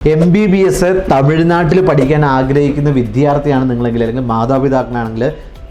M B B S തമിഴ്നാട്ടിൽ പഠിക്കാൻ ആഗ്രഹിക്കുന്ന വിദ്യാർത്ഥിയാണ് നിങ്ങളെങ്കിൽ അല്ലെങ്കിൽ മാതാപിതാക്കളാണെങ്കിൽ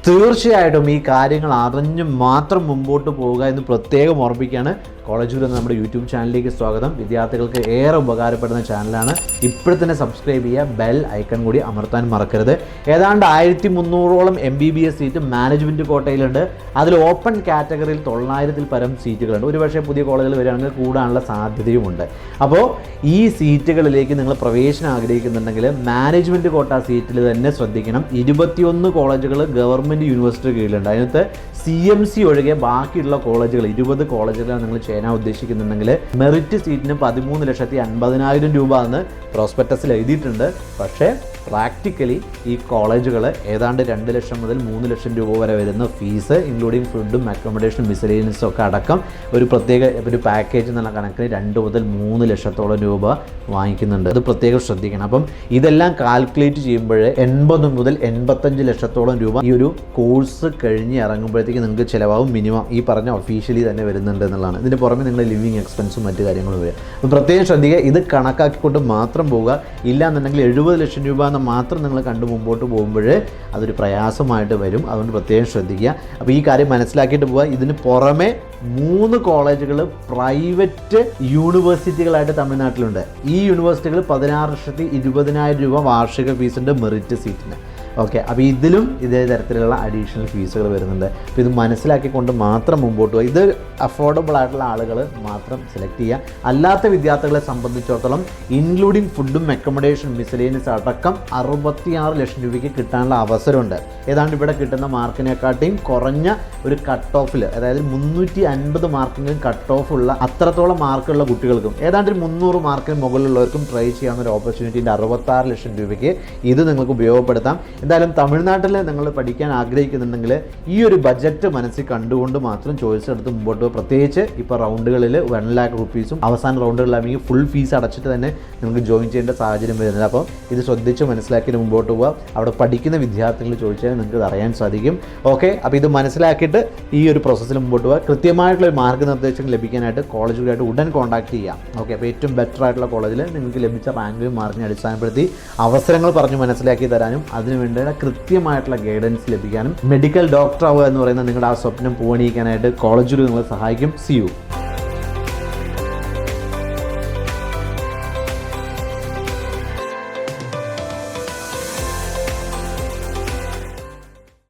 തീർച്ചയായിട്ടും ഈ കാര്യങ്ങൾ അറിഞ്ഞ് മാത്രം മുമ്പോട്ട് പോവുക എന്ന് പ്രത്യേകം ഓർമ്മിക്കുകയാണ് കോളേജ് എന്ന നമ്മുടെ യൂട്യൂബ് ചാനലിലേക്ക് സ്വാഗതം. വിദ്യാർത്ഥികൾക്ക് ഏറെ ഉപകാരപ്പെടുന്ന ചാനലാണ്. ഇപ്പോൾ തന്നെ സബ്സ്ക്രൈബ് ചെയ്യുക ബെൽ ഐക്കൺ കൂടി അമർത്താൻ മറക്കരുത്. ഏതാണ്ട് ആയിരത്തി മുന്നൂറോളം M B B S seat management കോട്ടയിലുണ്ട്. അതിൽ ഓപ്പൺ കാറ്റഗറിയിൽ തൊള്ളായിരത്തിൽ പരം സീറ്റുകളുണ്ട് ഒരുപക്ഷെ പുതിയ കോളേജുകൾ വരികയാണെങ്കിൽ കൂടാനുള്ള സാധ്യതയുമുണ്ട്. അപ്പോൾ ഈ സീറ്റുകളിലേക്ക് നിങ്ങൾ പ്രവേശനം ആഗ്രഹിക്കുന്നുണ്ടെങ്കിൽ മാനേജ്മെന്റ് കോട്ട സീറ്റിൽ തന്നെ ശ്രദ്ധിക്കണം. ഇരുപത്തിയൊന്ന് കോളേജുകൾ ഗവൺമെന്റ് യൂണിവേഴ്സിറ്റി കീഴിലുണ്ട്. അതിനകത്ത് സി എം സി ഒഴികെ ബാക്കിയുള്ള കോളേജുകൾ ഇരുപത് കോളേജുകളാണ് നിങ്ങൾ ചെയ്യാൻ ഉദ്ദേശിക്കുന്നുണ്ടെങ്കിൽ മെറിറ്റ് സീറ്റിന് പതിമൂന്ന് ലക്ഷത്തി അൻപതിനായിരം രൂപ എന്ന് പ്രോസ്പെക്ടസിൽ എഴുതിയിട്ടുണ്ട്. പക്ഷേ പ്രാക്ടിക്കലി ഈ കോളേജുകൾ ഏതാണ്ട് രണ്ട് ലക്ഷം മുതൽ മൂന്ന് ലക്ഷം രൂപ വരെ വരുന്ന ഫീസ് ഇൻക്ലൂഡിങ് ഫുഡും അക്കോമഡേഷനും മിസലേനിയൻസും ഒക്കെ അടക്കം ഒരു പ്രത്യേക ഒരു പാക്കേജ് എന്നുള്ള കണക്കിന് രണ്ട് മുതൽ മൂന്ന് ലക്ഷത്തോളം രൂപ വാങ്ങിക്കുന്നുണ്ട്. അത് പ്രത്യേകം ശ്രദ്ധിക്കണം. അപ്പം ഇതെല്ലാം കാൽക്കുലേറ്റ് ചെയ്യുമ്പോൾ എൺപത് മുതൽ എൺപത്തഞ്ച് ലക്ഷത്തോളം രൂപ ഈ ഒരു കോഴ്സ് കഴിഞ്ഞ് ഇറങ്ങുമ്പോഴത്തേക്ക് നിങ്ങൾക്ക് ചിലവാകും മിനിമം. ഈ പറഞ്ഞ ഒഫീഷ്യലി തന്നെ വരുന്നുണ്ട് എന്നുള്ളതാണ്. ഇതിന് പുറമെ നിങ്ങൾ ലിവിങ് എക്സ്പെൻസും മറ്റു കാര്യങ്ങളും വരിക. അപ്പോൾ പ്രത്യേകം ശ്രദ്ധിക്കുക ഇത് കണക്കാക്കിക്കൊണ്ട് മാത്രം പോവുക. ഇല്ലാന്നുണ്ടെങ്കിൽ എഴുപത് ലക്ഷം രൂപ എന്ന് മാത്രം നിങ്ങൾ കണ്ടു മുമ്പോട്ട് പോകുമ്പോൾ അതൊരു പ്രയാസമായിട്ട് വരും. അതുകൊണ്ട് പ്രത്യേകം ശ്രദ്ധിക്കുക. അപ്പോൾ ഈ കാര്യം മനസ്സിലാക്കിയിട്ട് പോവുക. ഇതിന് പുറമെ മൂന്ന് കോളേജുകൾ പ്രൈവറ്റ് യൂണിവേഴ്സിറ്റികളായിട്ട് തമിഴ്നാട്ടിലുണ്ട്. ഈ യൂണിവേഴ്സിറ്റികൾ പതിനാറ് ലക്ഷത്തി ഇരുപതിനായിരം രൂപ വാർഷിക ഫീസുണ്ട് മെറിറ്റ് സീറ്റിന്. ഓക്കെ അപ്പോൾ ഇതിലും ഇതേ തരത്തിലുള്ള അഡീഷണൽ ഫീസുകൾ വരുന്നുണ്ട്. അപ്പോൾ ഇത് മനസ്സിലാക്കിക്കൊണ്ട് മാത്രം മുമ്പോട്ട് പോകുക ഇത് അഫോർഡബിൾ ആയിട്ടുള്ള ആളുകൾ മാത്രം സെലക്ട് ചെയ്യുക. അല്ലാത്ത വിദ്യാർത്ഥികളെ സംബന്ധിച്ചിടത്തോളം ഇൻക്ലൂഡിങ് ഫുഡും അക്കോമഡേഷൻ മിസലേനിയസ് അടക്കം അറുപത്തിയാറ് ലക്ഷം രൂപയ്ക്ക് കിട്ടാനുള്ള അവസരമുണ്ട്. ഏതാണ്ട് ഇവിടെ കിട്ടുന്ന മാർക്കിനെക്കാട്ടിയും കുറഞ്ഞ ഒരു കട്ട് ഓഫിൽ അതായത് മുന്നൂറ്റി അൻപത് മാർക്കെങ്കിലും കട്ട് ഓഫ് ഉള്ള അത്രത്തോളം മാർക്കുള്ള കുട്ടികൾക്കും ഏതാണ്ട് മുന്നൂറ് മാർക്കിന് മുകളിലുള്ളവർക്കും ട്രൈ ചെയ്യാവുന്ന ഒരു ഓപ്പർച്യൂണിറ്റിന്റെ അറുപത്താറ് ലക്ഷം രൂപയ്ക്ക് ഇത് നിങ്ങൾക്ക് ഉപയോഗപ്പെടുത്താം. എന്തായാലും തമിഴ്നാട്ടിൽ നിങ്ങൾ പഠിക്കാൻ ആഗ്രഹിക്കുന്നുണ്ടെങ്കിൽ ഈ ഒരു ബജറ്റ് മനസ്സിൽ കണ്ടുകൊണ്ട് മാത്രം ചോയ്സ് എടുത്ത് മുമ്പോട്ട് പോകും പ്രത്യേകിച്ച് ഇപ്പോൾ റൗണ്ടുകളിൽ വൺ ലാക്ക് റുപ്പീസും അവസാന റൗണ്ടുകളിലാണെങ്കിൽ ഫുൾ ഫീസ് അടച്ചിട്ട് തന്നെ നിങ്ങൾക്ക് ജോയിൻ ചെയ്യേണ്ട സാഹചര്യം വരുന്നത് അപ്പോൾ ഇത് ശ്രദ്ധിച്ച് മനസ്സിലാക്കിയിട്ട് മുമ്പോട്ട് പോവുക. അവിടെ പഠിക്കുന്ന വിദ്യാർത്ഥികൾ ചോദിച്ചാൽ നിങ്ങൾക്ക് അറിയാൻ സാധിക്കും. ഓക്കെ അപ്പോൾ ഇത് മനസ്സിലാക്കിയിട്ട് ഈ ഒരു പ്രോസസ്സിൽ മുമ്പോട്ട് പോവുക. കൃത്യമായിട്ടുള്ള ഒരു മാർഗനിർദ്ദേശങ്ങൾ ലഭിക്കാനായിട്ട് കോളേജുകളായിട്ട് ഉടൻ കോൺടാക്ട് ചെയ്യാം ഓക്കെ അപ്പോൾ ഏറ്റവും ബെറ്റർ ആയിട്ടുള്ള കോളേജിൽ നിങ്ങൾക്ക് ലഭിച്ച റാങ്കും മാർക്കിനെ അടിസ്ഥാനപ്പെടുത്തി അവസരങ്ങൾ പറഞ്ഞ് മനസ്സിലാക്കി തരാനും അതിനുവേണ്ടി കൃത്യമായിട്ടുള്ള ഗൈഡൻസ് ലഭിക്കാനും മെഡിക്കൽ ഡോക്ടർ ആവുക എന്ന് പറയുന്ന നിങ്ങളുടെ ആ സ്വപ്നം പൂവണിയിക്കാനായിട്ട് കോളേജിൽ നിങ്ങളെ സഹായിക്കും. C U